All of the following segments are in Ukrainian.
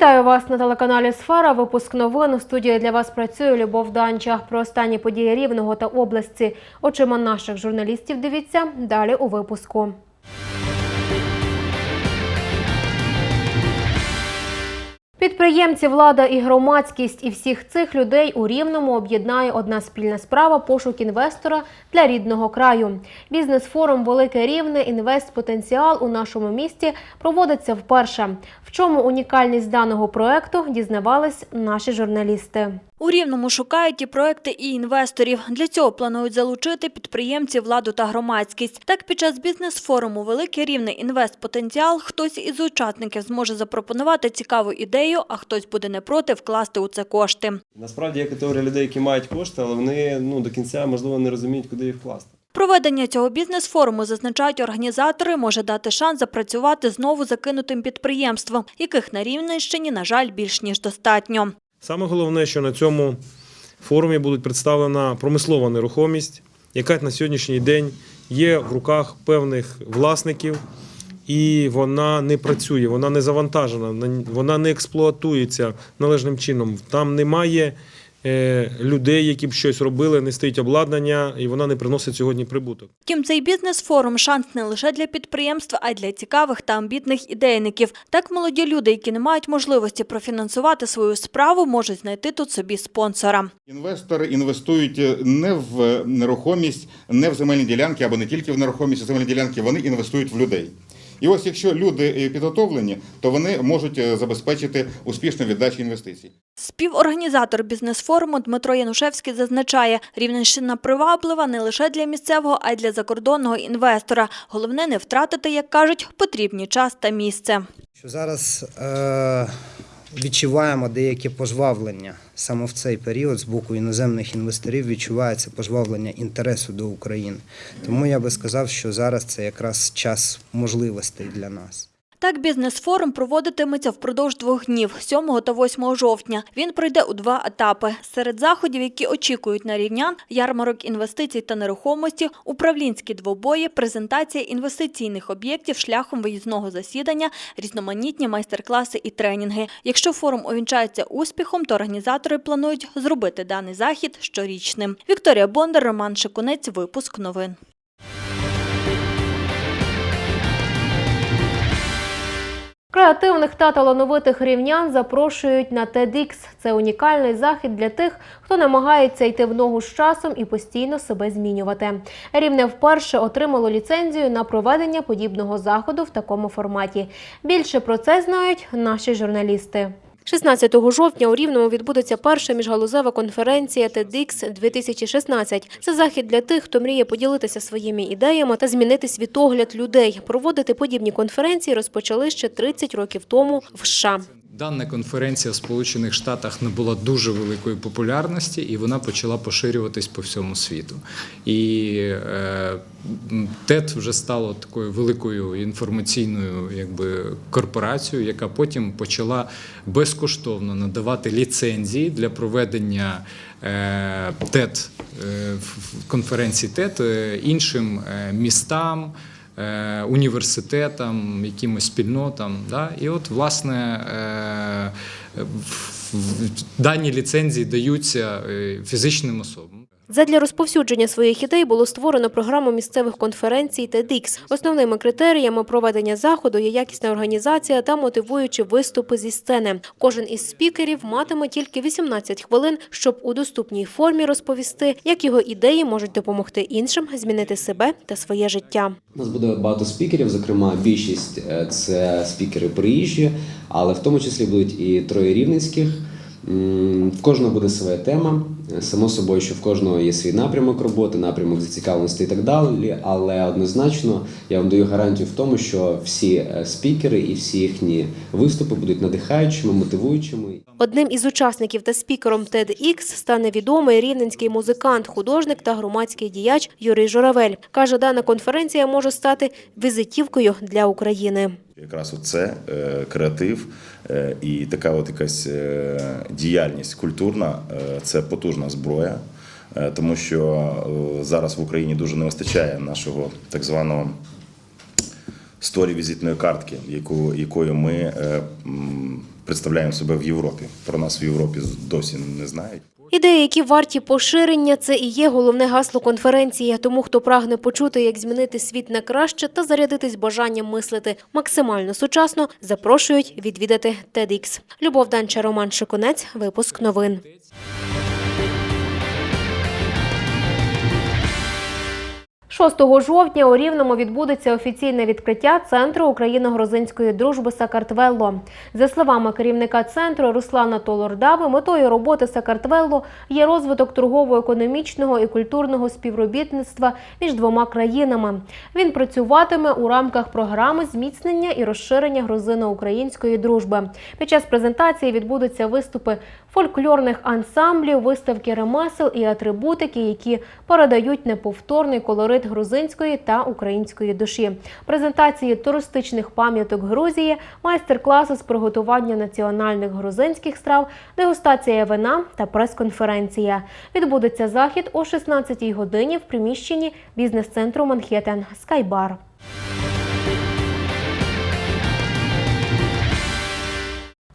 Вітаю вас на телеканалі Сфера. Випуск новин у студії для вас працює Любов Данча. Про останні події Рівного та області очима наших журналістів. Дивіться далі у випуску. Підприємці, влада і громадськість і всіх цих людей у Рівному об'єднає одна спільна справа пошук інвестора для рідного краю. Бізнес-форум Велике Рівне інвестпотенціал у нашому місті проводиться вперше. В чому унікальність даного проекту дізнавались наші журналісти. У Рівному шукають і проекти, і інвесторів. Для цього планують залучити підприємців, владу та громадськість. Так, під час бізнес-форуму «Велике Рівне інвестпотенціал» хтось із учасників зможе запропонувати цікаву ідею, а хтось буде не проти вкласти у це кошти. Насправді є категорія людей, які мають кошти, але вони ну, до кінця можливо не розуміють, куди їх вкласти. Проведення цього бізнес-форуму, зазначають організатори, може дати шанс запрацювати знову закинутим підприємством, яких на Рівненщині, на жаль, більш ніж достатньо. Саме головне, що на цьому форумі буде представлена промислова нерухомість, яка на сьогоднішній день є в руках певних власників, і вона не працює, вона не завантажена, вона не експлуатується належним чином. Там немає людей, які б щось робили, не стоїть обладнання, і вона не приносить сьогодні прибуток. Втім, цей бізнес-форум – шанс не лише для підприємства, а й для цікавих та амбітних ідейників. Так молоді люди, які не мають можливості профінансувати свою справу, можуть знайти тут собі спонсора. Інвестори інвестують е, не в нерухомість, не в земельні ділянки або не тільки в нерухомість, а в земельні ділянки, вони інвестують в людей. І ось якщо люди е, підготовлені, то вони можуть е, забезпечити успішну віддачу інвестицій. Співорганізатор бізнес-форуму Дмитро Янушевський зазначає, Рівненщина приваблива не лише для місцевого, а й для закордонного інвестора. Головне не втратити, як кажуть, потрібні час та місце. що зараз е, відчуваємо деяке пожвавлення саме в цей період з боку іноземних інвесторів відчувається пожвавлення інтересу до України. Тому я би сказав, що зараз це якраз час можливостей для нас. Так, бізнес-форум проводитиметься впродовж двох днів – 7 та 8 жовтня. Він пройде у два етапи. Серед заходів, які очікують на рівнян – ярмарок інвестицій та нерухомості, управлінські двобої, презентація інвестиційних об'єктів шляхом виїзного засідання, різноманітні майстер-класи і тренінги. Якщо форум увінчається успіхом, то організатори планують зробити даний захід щорічним. Вікторія Бондар, Роман Шикунець, випуск новин. Креативних та талановитих рівнян запрошують на TEDx. Це унікальний захід для тих, хто намагається йти в ногу з часом і постійно себе змінювати. Рівне вперше отримало ліцензію на проведення подібного заходу в такому форматі. Більше про це знають наші журналісти. 16 жовтня у Рівному відбудеться перша міжгалузева конференція TEDx 2016. Це захід для тих, хто мріє поділитися своїми ідеями та змінити світогляд людей. Проводити подібні конференції розпочали ще 30 років тому в США. Дана конференція в Сполучених Штатах набула дуже великої популярності, і вона почала поширюватись по всьому світу. І е, ТЕД вже стало такою великою інформаційною якби, корпорацією, яка потім почала безкоштовно надавати ліцензії для проведення е, е, в- ТЕД е, іншим е, містам університетам, якимось спільнотам. Да? І от, власне, е, дані ліцензії даються е, фізичним особам. Задля розповсюдження своїх ідей було створено програму місцевих конференцій TEDx. Основними критеріями проведення заходу є якісна організація та мотивуючі виступи зі сцени. Кожен із спікерів матиме тільки 18 хвилин, щоб у доступній формі розповісти, як його ідеї можуть допомогти іншим змінити себе та своє життя. У нас буде багато спікерів, зокрема, більшість е, це спікери приїжджі, але в тому числі будуть і троє рівненських. В кожного буде своя тема. Е, Само собою, що в кожного є свій напрямок роботи, напрямок зацікавленості і так далі. Але однозначно я вам даю гарантію в тому, що всі е, спікери і всі їхні виступи будуть надихаючими, мотивуючими. Одним із учасників та спікером TEDx стане відомий рівненський музикант, художник та громадський діяч Юрій Журавель. Каже, дана конференція може стати візитівкою для України. Якраз оце е, креатив і така от якась діяльність культурна це потужна зброя, е, тому що е, зараз в Україні дуже не вистачає нашого так званого сторі візитної картки, яку, якою ми е, представляємо себе в Європі. Про нас в Європі досі не знають. Ідеї, які варті поширення, це і є головне гасло конференції. Тому хто прагне почути, як змінити світ на краще та зарядитись бажанням мислити максимально сучасно, запрошують відвідати TEDx. Любов Данча, Роман Шиконець. Випуск новин. 6 жовтня у Рівному відбудеться офіційне відкриття Центру Україно-Грузинської дружби Сакартвелло. За словами керівника центру Руслана Толордави, метою роботи Сакартвелло є розвиток торгово-економічного і культурного співробітництва між двома країнами. Він працюватиме у рамках програми зміцнення і розширення грузино-української дружби. Під час презентації відбудуться виступи фольклорних ансамблів, виставки ремесел і атрибутики, які передають неповторний колорит грузинської та української душі. Презентації туристичних пам'яток Грузії, майстер-класи з приготування національних грузинських страв, дегустація вина та прес-конференція. Відбудеться захід о 16-й годині в приміщенні бізнес-центру Манхеттен Скайбар.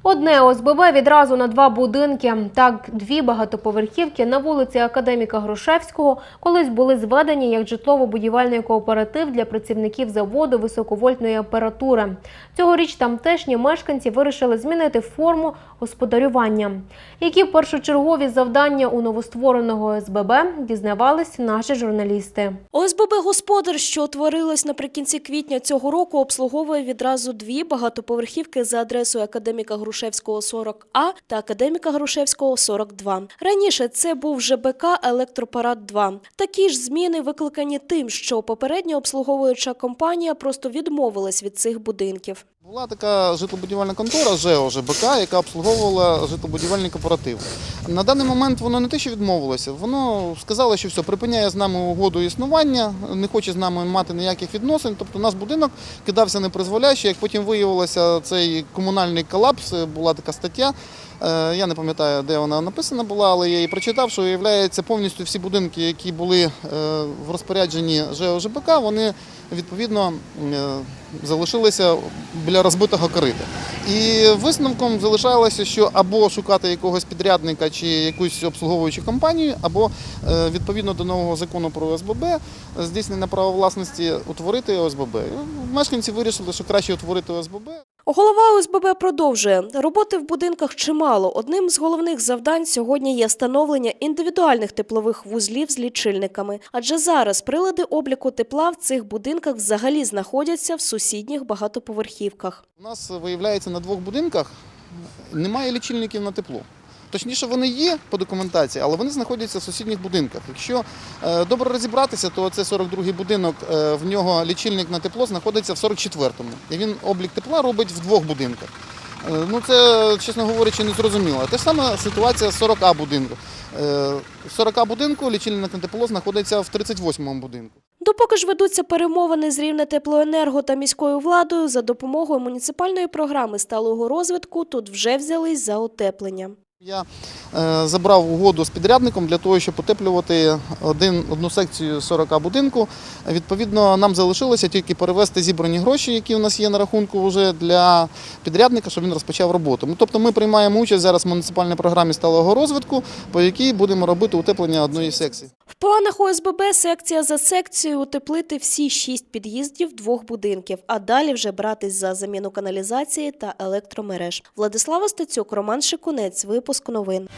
Одне ОСББ відразу на два будинки. Так, дві багатоповерхівки на вулиці Академіка Грушевського колись були зведені як житлово-будівельний кооператив для працівників заводу високовольтної апаратури. Цьогоріч тамтешні мешканці вирішили змінити форму господарювання. Які першочергові завдання у новоствореного ОСББ дізнавались наші журналісти. ОСББ «Господар», що утворилось наприкінці квітня цього року, обслуговує відразу дві багатоповерхівки за адресою Академіка Грушевського 40А та Академіка Грушевського 42. Раніше це був ЖБК «Електропарад 2». Такі ж зміни викликані тим, що попередня обслуговуюча компанія просто відмовилась від цих будинків. Була така житлобудівельна контора ЖЕО ЖБК, яка обслуговувала житлобудівельний кооператив. На даний момент воно не те, що відмовилося, воно сказало, що все, припиняє з нами угоду існування, не хоче з нами мати ніяких відносин. Тобто у нас будинок кидався непризволяще. Як потім виявилося цей комунальний колапс, була така стаття. Е, Я не пам'ятаю, де вона написана була, але я її прочитав, що виявляється повністю всі будинки, які були е, в розпорядженні ЖЕО ЖБК, вони відповідно е, залишилися біля розбитого корита. І висновком залишалося, що або шукати якогось підрядника чи якусь обслуговуючу компанію, або відповідно до нового закону про ОСББ здійснення права власності утворити ОСББ. Мешканці вирішили, що краще утворити ОСББ. Голова ОСББ продовжує. Роботи в будинках чимало. Одним з головних завдань сьогодні є встановлення індивідуальних теплових вузлів з лічильниками. Адже зараз прилади обліку тепла в цих будинках взагалі знаходяться в сусідніх багатоповерхівках. У нас виявляється на двох будинках немає лічильників на тепло. Точніше, вони є по документації, але вони знаходяться в сусідніх будинках. Якщо е, добре розібратися, то це 42-й будинок, е, в нього лічильник на тепло знаходиться в 44-му. І він облік тепла робить в двох будинках. Е, ну це, чесно говорячи, не зрозуміло. Те ж саме ситуація з 40 будинку. В 40 будинку лічильник на тепло знаходиться в 38-му будинку. Допоки ж ведуться перемовини з рівне теплоенерго та міською владою, за допомогою муніципальної програми сталого розвитку тут вже взялись за утеплення. Я е, забрав угоду з підрядником для того, щоб утеплювати один, одну секцію 40 будинку. Відповідно, нам залишилося тільки перевести зібрані гроші, які у нас є на рахунку вже для підрядника, щоб він розпочав роботу. Ну, тобто ми приймаємо участь зараз в муніципальній програмі сталого розвитку, по якій будемо робити утеплення одної секції. В планах ОСББ секція за секцією утеплити всі шість під'їздів двох будинків, а далі вже братись за заміну каналізації та електромереж. Владислава Стецюк, Роман Шикунець, випуск новин.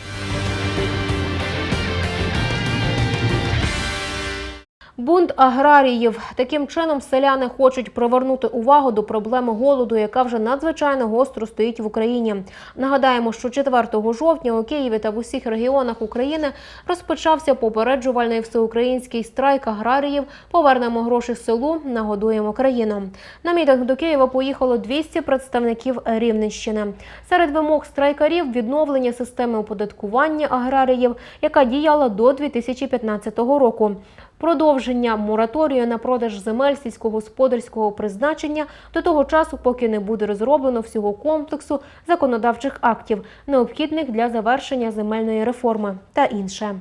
Бунт аграріїв. Таким чином селяни хочуть привернути увагу до проблеми голоду, яка вже надзвичайно гостро стоїть в Україні. Нагадаємо, що 4 жовтня у Києві та в усіх регіонах України розпочався попереджувальний всеукраїнський страйк аграріїв Повернемо гроші селу, нагодуємо країну. На мітинг до Києва поїхало 200 представників Рівненщини. Серед вимог страйкарів відновлення системи оподаткування аграріїв, яка діяла до 2015 року. Продовження мораторію на продаж земель сільськогосподарського призначення до того часу, поки не буде розроблено всього комплексу законодавчих актів, необхідних для завершення земельної реформи та інше.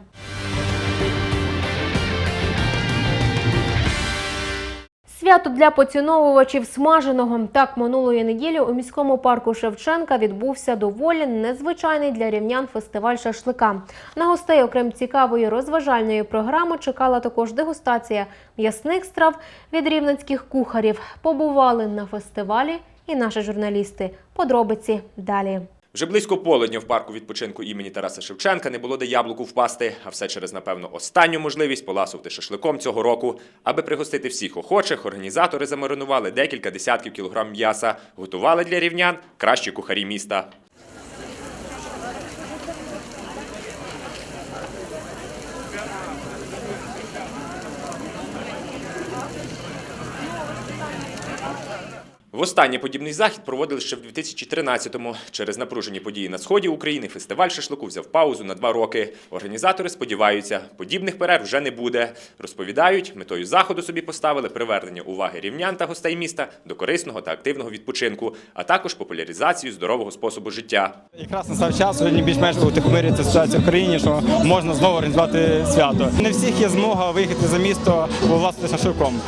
Свято для поціновувачів смаженого. Так, минулої неділі у міському парку Шевченка відбувся доволі незвичайний для рівнян фестиваль шашлика. На гостей, окрім цікавої розважальної програми, чекала також дегустація м'ясних страв від рівненських кухарів. Побували на фестивалі і наші журналісти. Подробиці далі. Вже близько полудня в парку відпочинку імені Тараса Шевченка не було де яблуку впасти, а все через, напевно, останню можливість поласувати шашликом цього року. Аби пригостити всіх охочих, організатори замаринували декілька десятків кілограм м'яса, готували для рівнян кращі кухарі міста. Востаннє подібний захід проводили ще в 2013-му. Через напружені події на сході України фестиваль шашлику взяв паузу на два роки. Організатори сподіваються, подібних перерв вже не буде. Розповідають, метою заходу собі поставили привернення уваги рівнян та гостей міста до корисного та активного відпочинку, а також популяризацію здорового способу життя. Якраз настав час сьогодні більш-менш утихомирюється ситуація в країні, що можна знову організувати свято. Не всіх є змога виїхати за місто власне шашликом.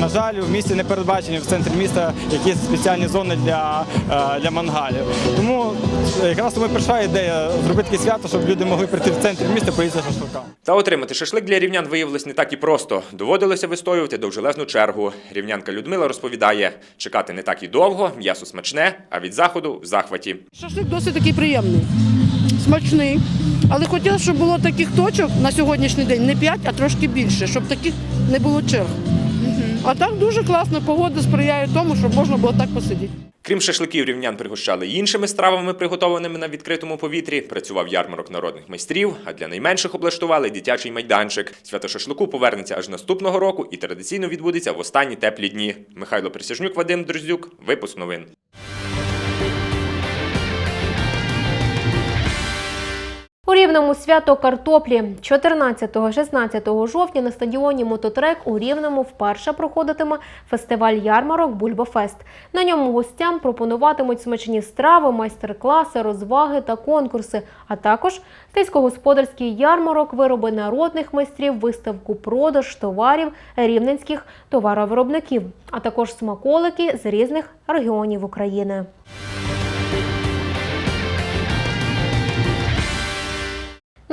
На жаль, в місті не передбачені в центрі міста якісь спеціальні зони для, е, для мангалів. Тому е, якраз тому прийшла ідея зробити таке свято, щоб люди могли прийти в центр міста поїсти шашлика. Та отримати шашлик для рівнян виявилось не так і просто. Доводилося вистоювати довжелезну чергу. Рівнянка Людмила розповідає, чекати не так і довго, м'ясо смачне, а від заходу в захваті. Шашлик досить такий приємний, смачний. Але хотілося, щоб було таких точок на сьогоднішній день не 5, а трошки більше, щоб таких не було черг. А так дуже класно, погода сприяє тому, щоб можна було так посидіти. Крім шашликів, рівнян пригощали іншими стравами, приготованими на відкритому повітрі. Працював ярмарок народних майстрів, а для найменших облаштували дитячий майданчик. Свято шашлику повернеться аж наступного року і традиційно відбудеться в останні теплі дні. Михайло Присяжнюк, Вадим Друзюк. Випуск новин. Рівному свято картоплі 14-16 жовтня на стадіоні Мототрек у Рівному вперше проходитиме фестиваль ярмарок Бульбафест. На ньому гостям пропонуватимуть смачні страви, майстер-класи, розваги та конкурси, а також сільськогосподарський ярмарок, вироби народних майстрів, виставку продаж товарів рівненських товаровиробників, а також смаколики з різних регіонів України.